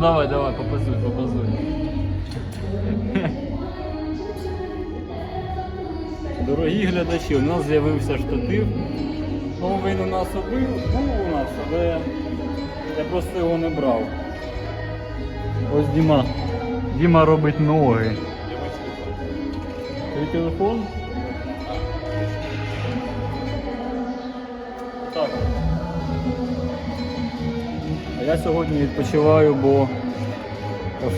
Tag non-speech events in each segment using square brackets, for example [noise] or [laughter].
давай, давай, попозуй, попозуй. Дорогі глядачі, у нас з'явився штатив. Ну, він у нас був, був у нас, але я просто його не брав. Ось Діма. Діма робить ноги. Твій телефон? Я сьогодні відпочиваю, бо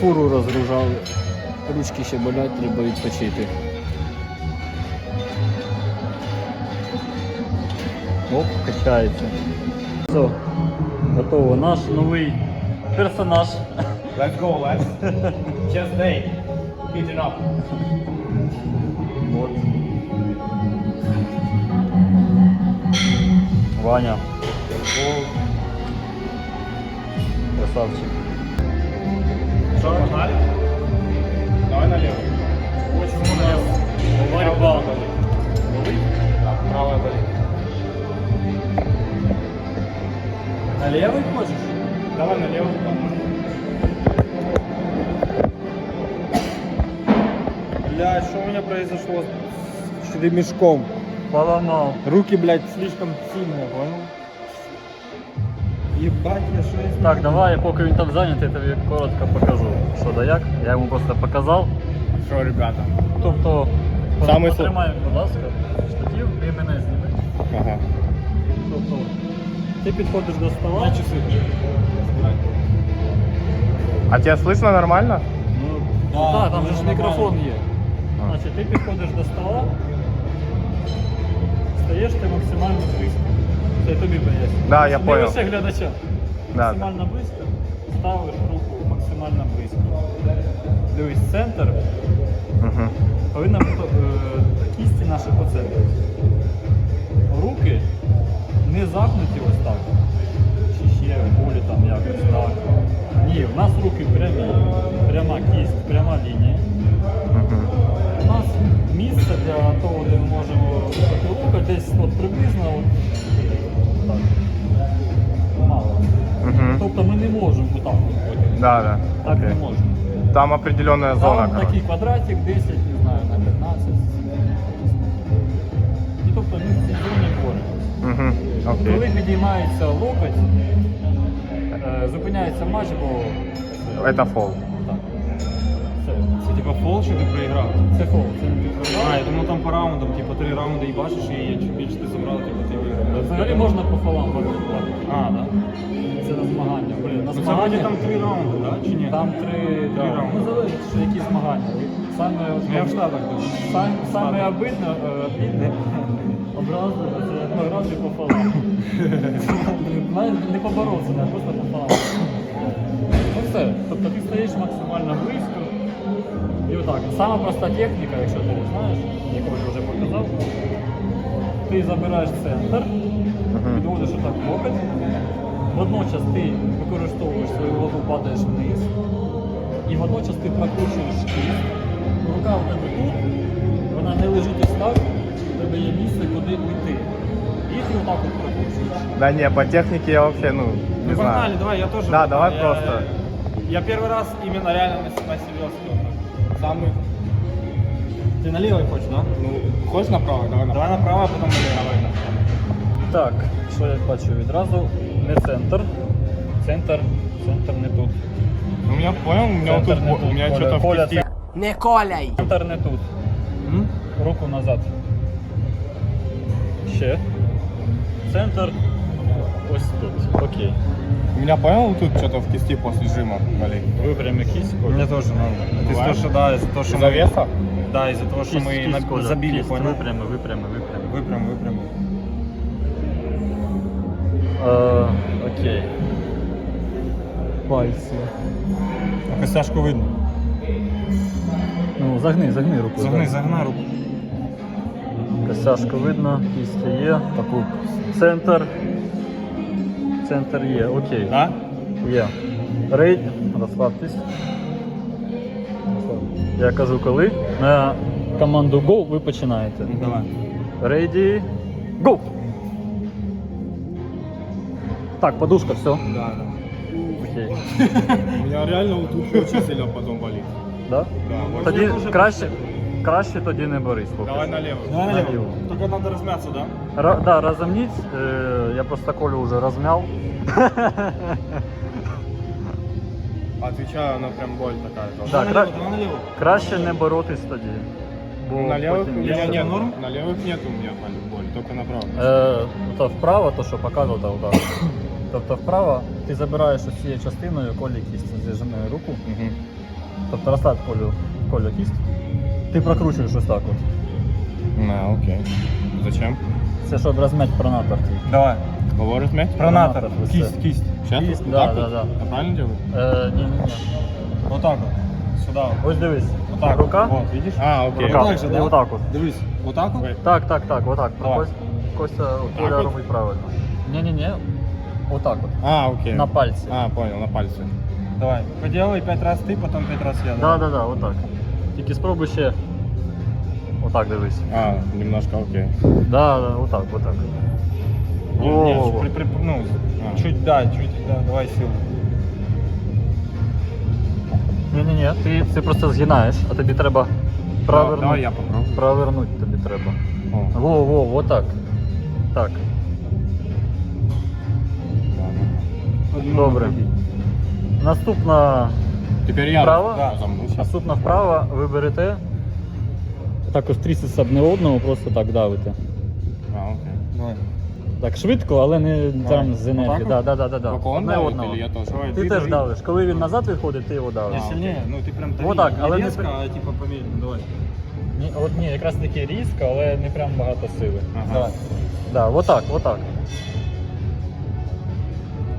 фуру розгружали. Ручки ще болять, треба відпочити. Оп, качається. Все, готово. Наш новий персонаж. Let's go, let's. Just day. Beat it up. Вот. Ваня. Красавчик. Что, погнали? Давай налево. Почему налево? Борьба. Да, правая болит. На левый хочешь? Давай налево. Бля, что у меня произошло с ремешком? Поломал. Руки, блядь, слишком сильные, понял? Ебать, я что я Так, давай, поки він там зайнятий, я тобі коротко покажу, що да як. Я йому просто показав. Что, ребята? Тобто, Саме су- потримай, будь ласка, штатив і мене зніми. Ага. Тобто, ти підходиш до стола. часы. А тебя слышно нормально? Ну, Да, так, там ну, же ж нормально. мікрофон є. А. Значить, ти підходиш до стола, стаєш ти максимально близько. Це я тобі поясню. Да, я понял. лише глядача. Да. Максимально близько, ставиш руку максимально близько. Дивись, центр Угу. повинна бути е, кісті наші по центру. Руки не загнуті ось так. Да, да. Так не Окей. можемо. Там определенная зона. Там короче. такий квадратик 10, не знаю, на 15. І тобто ми в цій зоні боремося. Угу. Коли Окей. підіймається локоть, е, зупиняється матч, бо Это фол. Типа фол, що ти проіграв? Це фол, це не А, підтверджає. я думав там по раундам, типу три раунди і бачиш, і чим більше ти забрав, типу ти виграв. Взагалі можна по фолам бити. А, да? Це на змагання. Блін, на Ну це вроді змагання там три раунди, да? Чи ні? там три, Три да. раунди. Ну залежить, що які змагання. Саме, Ну, я в Штатах був. Сам, саме обидно, е, обідне, це одногразі по фолам. Навіть не поборовся, не просто по фолам. Ну все, тобто ти стоїш максимально близько. І отак. Сама проста техніка, якщо ти не знаєш, яку я вже показав. Ти забираєш центр, підводиш отак локоть. Водночас ти використовуєш свою вагу, падаєш вниз. І водночас ти прокручуєш кість. Рука в тебе тут, вона не лежить ось так, у тебе є місце, куди уйти. І ти отак от прокручуєш. Да не, по технике я вообще, ну, не Ну погнали, знаю. давай, я тоже. Да, давай я, просто. Я первый раз именно реально на, на серьезке. Самый. Ты на левой хочешь, да? Ну, хочешь направо? Давай направо. Давай направо, а потом налево. Так, що я бачу відразу? Не центр. Центр, центр не тут. У меня, понял, у меня Центр тут, тут, у меня что-то в кисти. Не коляй! Центр не тут. М? Руку назад. Ще. Центр ось тут. Окей. У меня, понял, тут что-то в кисти после жима болит. Випрями кість. У меня тоже надо. Ты Бывает? то, что да, из-за того, что Из-за мы- веса? Да, из-за того, что Кість, мы кість, на- Коля, забили, кість, понял? Випрями, випрями, випрями. Выпрям, выпрям. Е, окей. Пальці. А костяшку видно. Ну, загни, загни руку. Загни, так. загни руку. Костяшка видно, кість є. Таку. Центр. Центр є, окей. Да? Є. Рейд. Розслабтесь. Я кажу коли. На команду Go ви починаєте. Давай. Ready. Go! Так, подушка, все. Да, да. Окей. [laughs] У меня реально вот тут очень сильно потом болит. Да? Да. Тоді краще, краще тоді не борись. поки Давай що. налево. Давай налево. Налево. Только надо размяться, да? Ра- да, разомніть. Е, я просто Колю уже размял. [laughs] Отвечаю, она прям боль такая. Да, Давай кра- налево, давай налево. Краще не боротись тоді. Бо Ну, на левых у потім меня є нет. норм. На левых нет у меня боль, боль, только направо. Е, то вправо, то що показував, то удар. Тобто вправо ти забираєш ось цією частиною колі кість, зажимає руку. Мгм. Тобто розстав колю, колю кість. Ти прокручуєш ось так от. А, окей. Зачем? Це щоб розм'яти пронатор твій. Давай. Кого размять? Пронатор, ось Кисть, це. кисть. Сейчас? Кисть, вот да, так да, вот? да. Я правильно делаю? Е, ні, ні, ні. Вот так вот. Сюда. вот. Ось дивись. так Рука. Вот, видишь? А, окей. Рука. так же, да? І отак от. Дивись. Вот так вот? Ой. Так, так, так, отак. Давай. Кость, Костя Коля от? робить правильно. Ні-ні-ні. Отак от. А, окей. На пальці. А, понял, на пальце. Давай. Поделай пять раз ты, потом пять раз я. Да, да, да, отак. Тільки спробуй ще. Отак дивись. А, немножко окей. Да, да, отак, отак. Не, не, Во-во-во. при- при- ну, А. чуть, да, чуть, да, давай силу. Ні-ні-ні, ти це просто згинаєш, а тобі треба провернути. Давай я попробую. Провернути тобі треба. О, Во, во, вот так. Так. ладно. Добре. Наступна Теперь я Вправо? Да, замнусь. Наступна вправа ви берете. Також трісець одне одного, просто так давите. А, окей. Давай. Так швидко, але не там з енергії. Отак Да, от? да, да, да, да. Одне одного. или я тоже? Давай. Ти Ти теж давиш. Коли він назад виходить, ти його давиш. Не сильнее, ну ты прям дави, Вот так, не але не резко, при- а типа помедленнее, давай. Ні, от ні, якраз таки різко, але не прям багато сили. Ага. Давай. Да, отак, отак.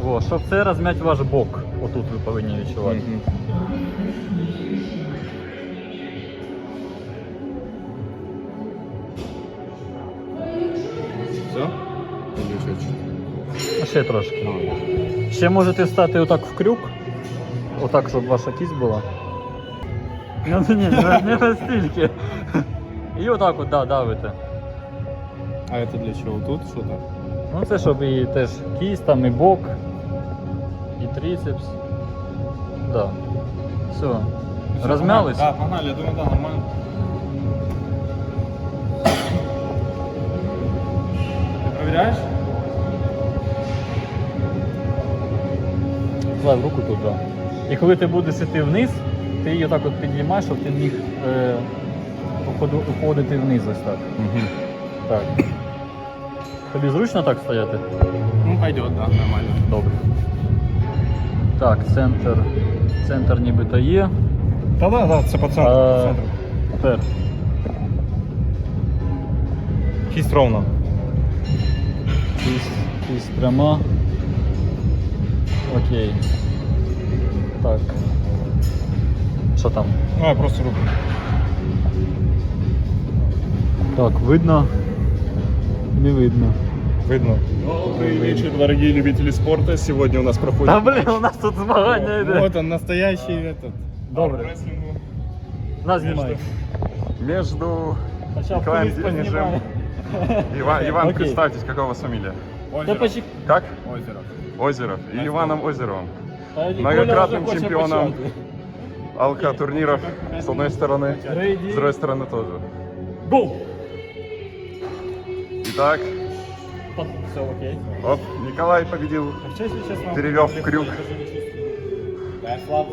О, щоб це розм'ять ваш бок. Отут ви повинні відчувати. Мгм. Все? Или еще чуть? А Ще трошки. Ну, Ще можете встати отак в крюк. Отак, щоб ваша кість була. Ну ні, не, не настільки. І отак от, да, давите. А это для чего? Тут что-то? Ну це щоб і теж кість, там і бок, і Трицепс. Да. Все. Всё, Розмялись? погнали. Да, погнали, я думаю, да, нормально. Ты проверяешь? Клав руку тут, да. І коли ти будеш іти вниз, ти її отак от піднімаєш, щоб ти міг е, уходу- уходити вниз ось так. Так. Тобі зручно так стояти? Ну, пойдет, да, нормально. Добре. Так, центр. Центр нібито є. Да, да, да, це по А, тепер. Кисть ровно. Кість, кість пряма. Окей. Так. Що там? Ну, я просто руку. Так, видно. Не видно. Видно. Добрый вечер, дорогие любители спорта. Сегодня у нас проходит Та блін, у нас тут змагання йде. Вот он, настоящий этот. Добре. рестлингу Нас знімай. между Хоча б Николаем хтось Денежем. познімає. Ива- [laughs] Иван, Окей. представьтесь, какая у вас фамилия? Та почек- Как? Озеро. Озеров. И Иваном Озеровым. Та Коля Многократным вже хоче чемпионом почати. алка турниров с одной стороны, Рейді. с другой стороны тоже. Гоу! Итак, все окей. оп, Николай победил, Если честно, перевел в крюк. Да, я слаб.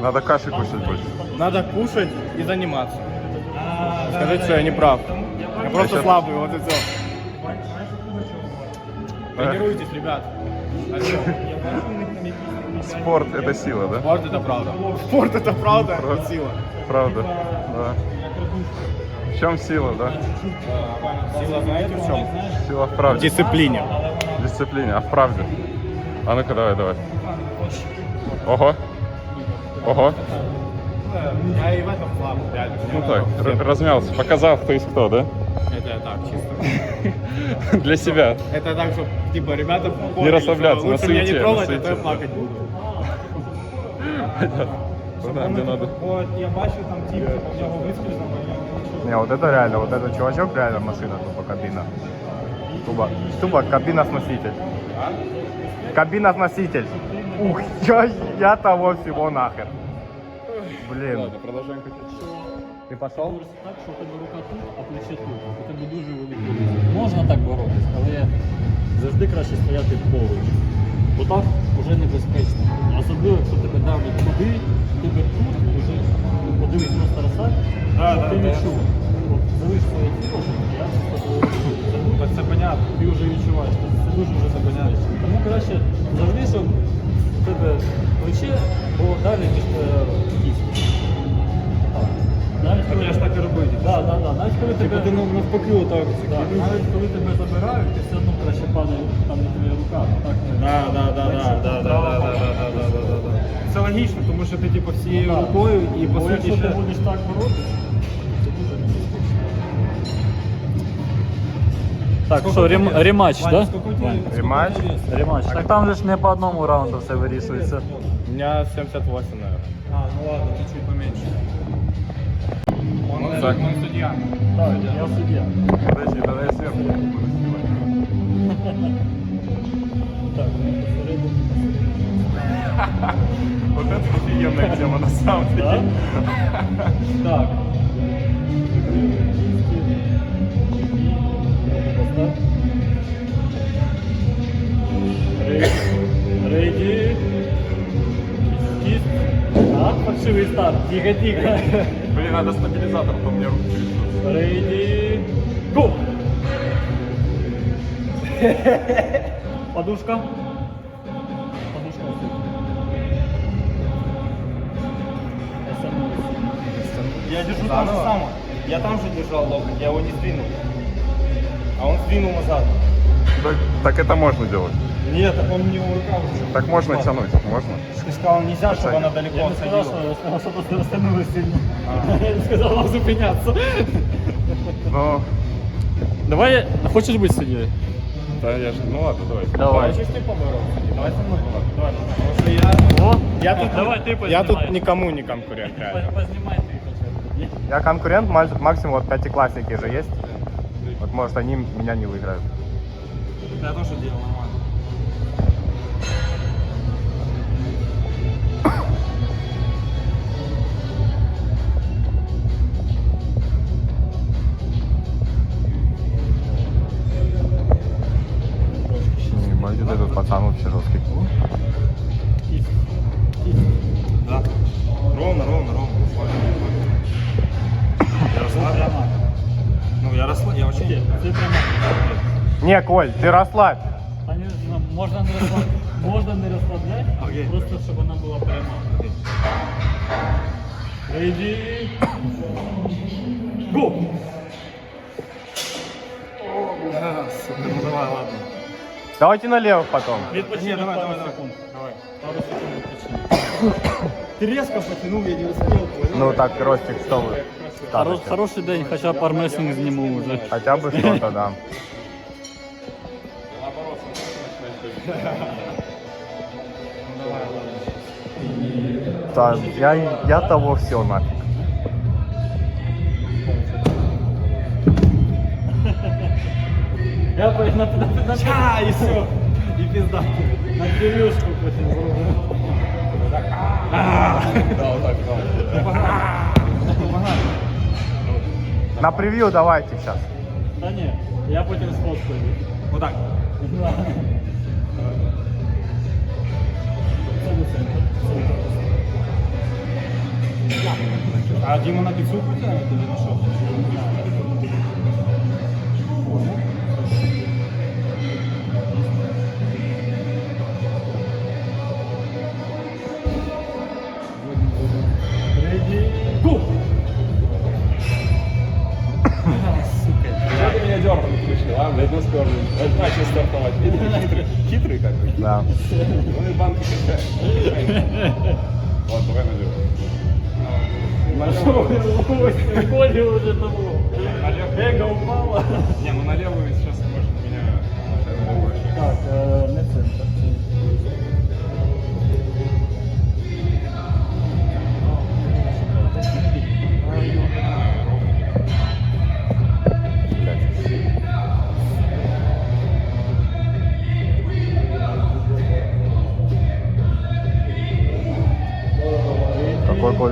Надо каши кушать больше. Надо кушать и заниматься. Скажите, что я не прав. Я просто слабый, вот и все. Тренируйтесь, ребят. Спорт – это сила, да? Спорт это правда. Спорт это правда и сила. Правда, да. В чем сила, да? Сила знаете в чем? Сила в правде. дисциплине. Дисциплине, а в правде? А ну-ка, давай, давай. Ого. Ого. Я и в этом реально. Ну так, размялся, показал, кто есть кто, да? Это я так, чисто. [laughs] Для себя. Это так, чтобы, типа, ребята поняли, Не расслабляться, на лучше меня суете, не трогать, а суете, то я да. плакать буду. [laughs] Куда, где надо? От я бачу там тип, в нього я не Не, вот это реально, вот этот чувачок реально машина, тупо кабина. Тупо, тупо кабина-сноситель. Кабина-сноситель. Ух, я, я того всего нахер. Блин. Ладно, качати. Ты пошел? Так, що у тебе рука тут, а плече тут. У тебе дуже великий ризик. Можна так боротись, але завжди краще стояти поруч. Бо так вже небезпечно. Особливо, якщо тебе давлять туди, тебе тут вже подивись просто Да, щоб да, ти да. відчув. От залиш своє тіло, я. Це Це понятно. ти вже відчуваєш, це це дуже вже забезпечно. Тому краще завжди, щоб у тебе плече було далі, ніж е, кість. Навіть Так коли- я ж так і робив. Да, да, да. Навіть коли Типу тебе, ти ну, навпаки отак. да, навіть коли тебе забирають, ти все одно краще падає там не твоя рука. Так, Да, да, да, да, да, да, да, да, да, да, да, да, да. Це логічно, тому що ти типу всією рукою і по суті якщо ще... ти будеш так боротися, Так, Скільки що, у рем, тебе? рематч, Вань, да? скільки у тебе- Вань, скільки Рематч? у тебе вес? Рематч. Так там же ж не по одному раунду все вирішується. У меня 78, наверное. А, ну ладно, ти чуть поменьше. Он, Ну, он, так. он судья. Так, я суддя. Подожди, тогда я сверху буду снимать. Так, ну, посередині. Вот это офигенная тема на самом Да? деле. Так. Рейді. Кіст. Так, фальшивий старт. Тихо, тихо. Блин, надо стабилизатор, а то мне руки трясутся. Рейді. Го! Подушка. Подушка. СМС. Я держу там же самое. Я там же держал локоть, я его не сдвинул. А он сдвинул назад. Так, так это можно делать. Нет, так он мне руках уже. Так можно тянуть, можно. Ты сказал, нельзя, чтобы она далеко Я не сказал, отходила. что я сказал, что просто растянулась сильно. [laughs] Я не сказал вам зупиняться. Но, Давай, хочешь быть судьей? да, я же, ну ладно, давай. Давай. Хочешь ты побороться? Давай со мной Давай. Потому что я... О, Я тут, давай ты я тут никому не конкурент, реально. По- Познимай ты. Я конкурент, ма- максимум вот пятиклассники же есть. Вот может они меня не выиграют. Я тоже делал нормально. Ебать, вот этот пацан вообще жесткий. Да. Ровно, ровно, ровно. Я расслабил. Ну, я расслабил. Я вообще... Це прямо. Не, Коль, ты расслабь. Они, ну, можна не розслабляти, можна не розслабляти, Окей. просто щоб вона була пряма. Рейді. Го! А, сука, ну давай, ладно. Давайте налево потом. Відпочинок Не, давай, пару давай, давай. секунд. Давай. Пару секунд відпочинок. Ты резко потянул, я не успел. понял? Ну так, Ростик, что вы? Хоро-? Хороший день, хоча б армрестлинг зніму вже. Хотя бы что-то, да. Да, я, я того все нафиг. Я по- на, на, на, А, и все. И пизда. на крылышку потім зроблю. На превью давайте сейчас. Та ні, я потім сфоткаю. Вот так. А Дима на пиццуху дернул пришли, а? Блядь, ну скоро. Начал стартовать. Хитрый, хитрый какой. Да. Ну и банки. Ладно, давай налево. Колі вже того. Ега упала. Не, ну на левую сейчас может меня. Так, не центр.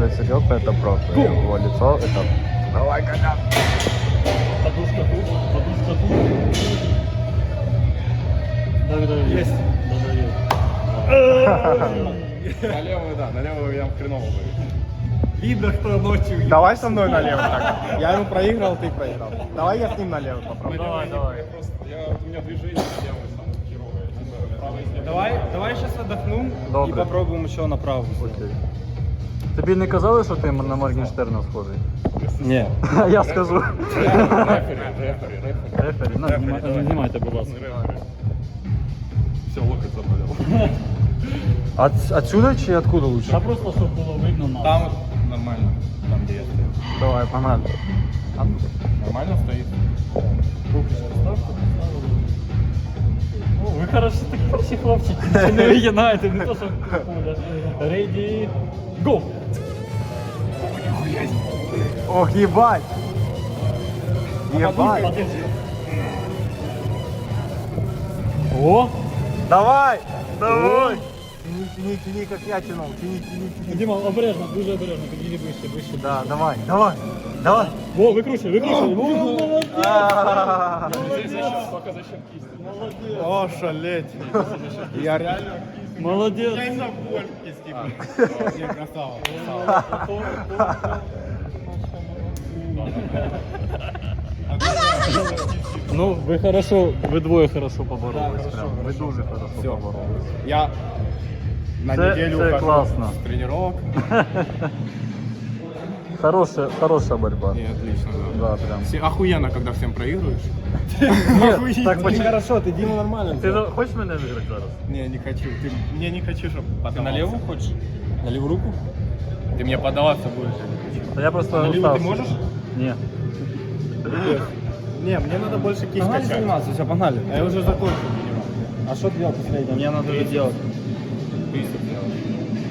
Коля серьезно, это просто. Его лицо, это... Давай, коня! Подушка тут, подушка тут. Дави, дави. Есть. На левую, да, на левую я хреново боюсь. Видно, кто ночью. Давай со мной налево так. Я ему проиграл, ты проиграл. Давай я с ним налево попробую. Давай, давай. Просто, я, у меня движение слева. Давай, давай сейчас отдохну Добре. и попробуем еще направо. Тобі не казали, що ти на Моргенштерна схожий? Не. [laughs] Я скажу. Рефери, рефери. Рефері, ну, знімайте, знімайте, будь ласка. Все, локоть заболел. От, отсюда чи откуда лучше? Та просто, щоб було видно нас. Там нормально. Там где я стою. Давай, погнали. Нормально стоит? О, ви хороші такі хороші хлопчики, нічого не вигинаєте, не то, що куля. Ready, go! Ох, ебать! Ебать! О! Давай! Давай! Тяни, тяни, тяни, как я тянул. Тяни, тяни, тяни. Діма, обережно, дуже обережно, підійди ближче, ближче. Да, давай, давай, давай. Во, викручуй, викручуй. Во, молодець. А. Пока за счет кисти. О, шалеть. Я реально... Молодець. Не, красава. Ну, ви хорошо, ви двоє хорошо поборолись. прям. Ви дуже хорошо поборолись. Я на Це- неделю це ухожу классно. с тренировок. [laughs] Хорошая, хорошая борьба. Не, отлично, да. Да, прям. Все- Охуенно, когда всем проигрываешь. [laughs] Нет, так почему? Хорошо, ты Дима нормально. Ти за- хочеш мене виграти зараз? Не, не хочу. Ты, мне не хочу, чтобы Ты на левую хочешь? На левую руку? Ты мне подаваться будешь. Та я просто На ліву ти уставший. можеш? Ні. Не, мне надо больше кисть Погнали качать. заниматься, все, погнали. А я уже закончил тренировку. А что ты делал последнее? Мне надо делать. Делать.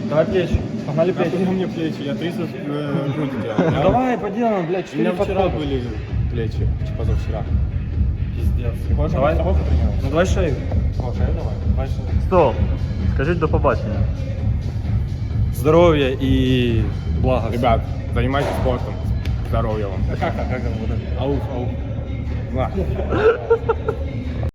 Давай плечи. Погнали плечи. Нахуя мне плечи? Я трицепс э, грудь делал. Ну давай, поделаем, блядь, У меня 4 вчера были плечи, позавчера. Пиздец. Ты хочешь Давай. с тобой потренироваться? Ну давай шею. О, шею давай. Давай шею. Стоп. Скажіть до побачення. Здоровья и блага. Ребят, занимайтесь спортом. Здоровья вам. Как там, как там? Ауф, ауф. [laughs] На.